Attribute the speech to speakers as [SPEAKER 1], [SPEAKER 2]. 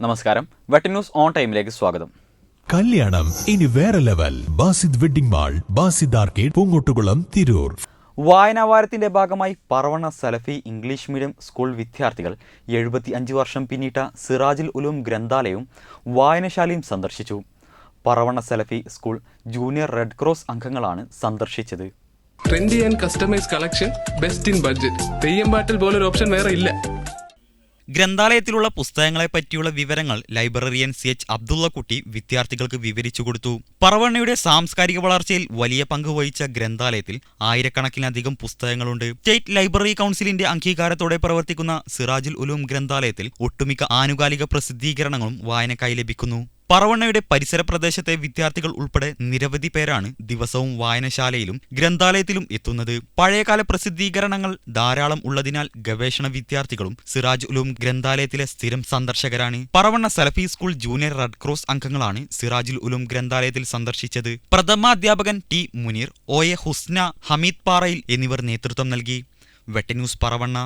[SPEAKER 1] നമസ്കാരം. വെട്ടി news on ടൈമിലേക്ക് സ്വാഗതം.
[SPEAKER 2] കല്യാണം ഇനി വേറെ level. Basid wedding mall Basid arcade Poongottukulam Tirur.
[SPEAKER 1] വായനാവാരത്തിന്റെ ഭാഗമായി Paravanna Salafi English medium school വിദ്യാർത്ഥികൾ എഴുപത്തി അഞ്ച് വർഷം പിന്നിട്ട സിറാജിൽ ഉലൂം ഗ്രന്ഥാലയവും വായനശാലയും സന്ദർശിച്ചു. Paravanna Salafi school junior Red Cross അംഗങ്ങളാണ് സന്ദർശിച്ചത്.
[SPEAKER 3] Trendy and customise collection best in budget. Theyyam പാട്ടിൽ പോലൊരു ഓപ്ഷൻ വേറെ ഇല്ല.
[SPEAKER 4] ഗ്രന്ഥാലയത്തിലുള്ള പുസ്തകങ്ങളെപ്പറ്റിയുള്ള വിവരങ്ങൾ ലൈബ്രറിയൻ സി എച്ച് അബ്ദുള്ളക്കുട്ടി വിദ്യാർത്ഥികൾക്ക് വിവരിച്ചു കൊടുത്തു. പറവണ്ണയുടെ സാംസ്കാരിക വളർച്ചയിൽ വലിയ പങ്ക് വഹിച്ച ഗ്രന്ഥാലയത്തിൽ ആയിരക്കണക്കിനധികം പുസ്തകങ്ങളുണ്ട്. സ്റ്റേറ്റ് ലൈബ്രറി കൗൺസിലിന്റെ അംഗീകാരത്തോടെ പ്രവർത്തിക്കുന്ന സിറാജുൽ ഉലൂം ഗ്രന്ഥാലയത്തിൽ ഒട്ടുമിക്ക ആനുകാലിക പ്രസിദ്ധീകരണങ്ങളും വായനക്കായി ലഭിക്കുന്നു. പറവണ്ണയുടെ പരിസര പ്രദേശത്തെ വിദ്യാർത്ഥികൾ ഉൾപ്പെടെ നിരവധി പേരാണ് ദിവസവും വായനശാലയിലും ഗ്രന്ഥാലയത്തിലും എത്തുന്നത്. പഴയകാല പ്രസിദ്ധീകരണങ്ങൾ ധാരാളം ഉള്ളതിനാൽ ഗവേഷണ വിദ്യാർത്ഥികളും സിറാജ് ഉലൂം ഗ്രന്ഥാലയത്തിലെ സ്ഥിരം സന്ദർശകരാണ്. Paravanna Salafi school junior Red Cross അംഗങ്ങളാണ് സിറാജുൽ ഉലൂം ഗ്രന്ഥാലയത്തിൽ സന്ദർശിച്ചത്. പ്രഥമാധ്യാപകൻ T Muneer O A Husna Hameed Parayil എന്നിവർ നേതൃത്വം നൽകി. വെട്ടന്യൂസ് പറവണ്ണ.